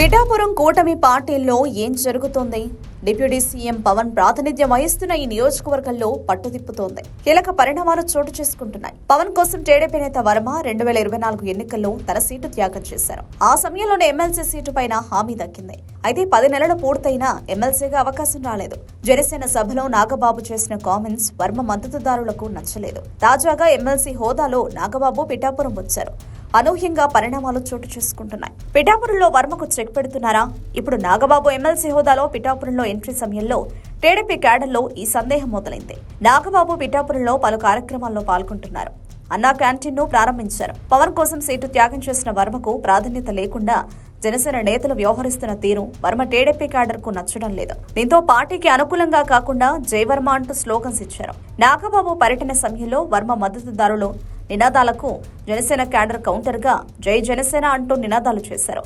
పిఠాపురం కూటమి పార్టీల్లో ఏం జరుగుతోంది? డిప్యూటీ సీఎం పవన్ ప్రాతినిధ్యం వహిస్తున్న ఈ నియోజకవర్గంలో పట్టుదిప్పుతోంది. కీలక పరిణామాలు చోటు చేసుకుంటున్నాయి. పవన్ కోసం టీడీపీ నేత వర్మ రెండు వేల ఇరవై నాలుగు ఎన్నికల్లో తన సీటు త్యాగం చేశారు. ఆ సమయంలోనే ఎమ్మెల్సీ సీటు పైన హామీ దక్కింది. అయితే పది నెలలు పూర్తయినా ఎమ్మెల్సీగా అవకాశం రాలేదు. జనసేన సభలో నాగబాబు చేసిన కామెంట్స్ వర్మ మద్దతుదారులకు నచ్చలేదు. తాజాగా ఎమ్మెల్సీ హోదాలో నాగబాబు పిఠాపురం వచ్చారు. అనూహ్యంగా పరిణామాలు చోటు చేసుకుంటున్నాయి. పిఠాపురంలో వర్మకు చెక్ పెడుతున్నారా? ఇప్పుడు నాగబాబు ఎమ్మెల్సీ హోదాలో పిఠాపురంలో ఎంట్రీ సమయంలో టీడీపీ క్యాడర్లో ఈ సందేహం మొదలైంది. నాగబాబు పిఠాపురంలో పలు కార్యక్రమాల్లో పాల్గొంటున్నారు. అన్నా క్యాంటీన్ను ప్రారంభించారు. పవన్ కోసం సీటు త్యాగం చేసిన వర్మకు ప్రాధాన్యత లేకుండా జనసేన నేతలు వ్యవహరిస్తున్న తీరు వర్మ టీడీపీ క్యాడర్కు నచ్చడం లేదు. దీంతో పార్టీకి అనుకూలంగా కాకుండా జయవర్మ అంటూ స్లోగన్స్ ఇచ్చారు. నాగబాబు పర్యటన సమయంలో వర్మ మద్దతుదారులు నినాదాలకు జనసేన క్యాడర్ కౌంటర్గా జై జనసేన అంటూ నినాదాలు చేశారు.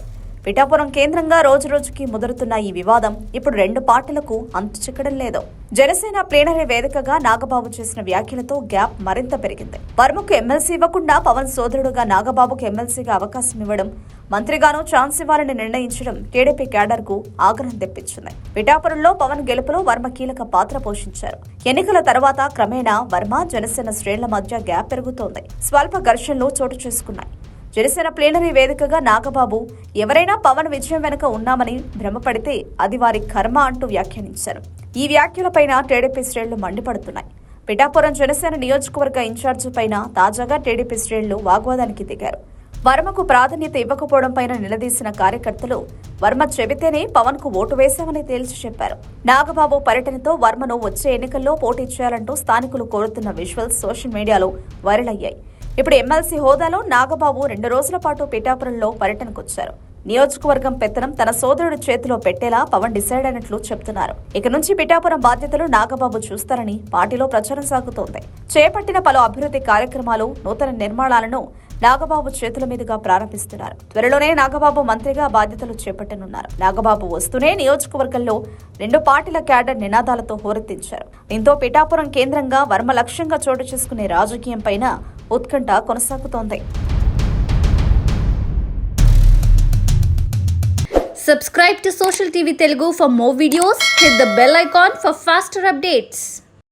పిఠాపురం కేంద్రంగా రోజు రోజుకి ముదురుతున్న ఈ వివాదం ఇప్పుడు రెండు పార్టీలకు అంతు చిక్కడం లేదు. జనసేన ప్లీనరీ వేదికగా నాగబాబు చేసిన వ్యాఖ్యలతో గ్యాప్ మరింత పెరిగింది. వర్మకు ఎమ్మెల్సీ ఇవ్వకుండా పవన్ సోదరుడుగా నాగబాబుకు ఎమ్మెల్సీగా అవకాశం ఇవ్వడం మంత్రిగాను ఛాన్స్ ఇవ్వాలని నిర్ణయించడం టీడీపీ క్యాడర్కు ఆగ్రహం తెప్పించింది. పిఠాపురంలో పవన్ గెలుపులో వర్మ కీలక పాత్ర పోషించారు. ఎన్నికల తర్వాత క్రమేణా వర్మ జనసేన శ్రేణుల మధ్య గ్యాప్ పెరుగుతోంది. స్వల్ప ఘర్షణలు చోటు చేసుకున్నాయి. జనసేన ప్లేనరీ వేదికగా నాగబాబు ఎవరైనా పవన్ విజయం వెనుక ఉన్నామని భ్రమపడితే అది వారి కర్మ అంటూ వ్యాఖ్యానించారు. ఈ వ్యాఖ్యలపైన టీడీపీ శ్రేణులు మండిపడుతున్నాయి. పిఠాపురం జనసేన నియోజకవర్గ ఇన్ఛార్జి పైన తాజాగా టీడీపీ శ్రేణులు వాగ్వాదానికి దిగారు. వర్మకు ప్రాధాన్యత ఇవ్వకపోవడం పైన నిలదీసిన కార్యకర్తలు వర్మ చెబితేనే పవన్కు ఓటు వేశామని తేల్చి చెప్పారు. నాగబాబు పర్యటనతో వర్మను వచ్చే ఎన్నికల్లో పోటీ చేయాలంటూ స్థానికులు కోరుతున్న విజువల్స్ సోషల్ మీడియాలో వైరల్ అయ్యాయి. ఇప్పుడు ఎమ్మెల్సీ హోదాలో నాగబాబు రెండు రోజుల పాటు పిఠాపురంలో పర్యటనకొచ్చారు. నియోజకవర్గం పెత్తనం తన సోదరుడి చేతిలో పెట్టేలా పవన్ డిసైడ్ అయినట్లు చెప్తున్నారు ఇక నుంచి పిఠాపురం బాధ్యతలు నాగబాబు చూస్తారని పార్టీలో ప్రచారం సాగుతోంది. చేపట్టిన పలు అభివృద్ధి కార్యక్రమాలు నూతన నిర్మాణాలను నాగబాబు చేతుల మీదుగా ప్రారంభిస్తున్నారు త్వరలోనే నాగబాబు మంత్రిగా బాధ్యతలు చేపట్టనున్నారు నాగబాబు వస్తూనే నియోజకవర్గంలో రెండు పార్టీల క్యాడర్ నినాదాలతో హోరెత్తించారు దీంతో పిఠాపురం కేంద్రంగా వర్మ లక్ష్యంగా చోటు చేసుకునే రాజకీయం పైన ఉత్కంఠ కొనసాగుతోంది Subscribe to Social TV Telugu for more videos. Hit the bell icon for faster updates.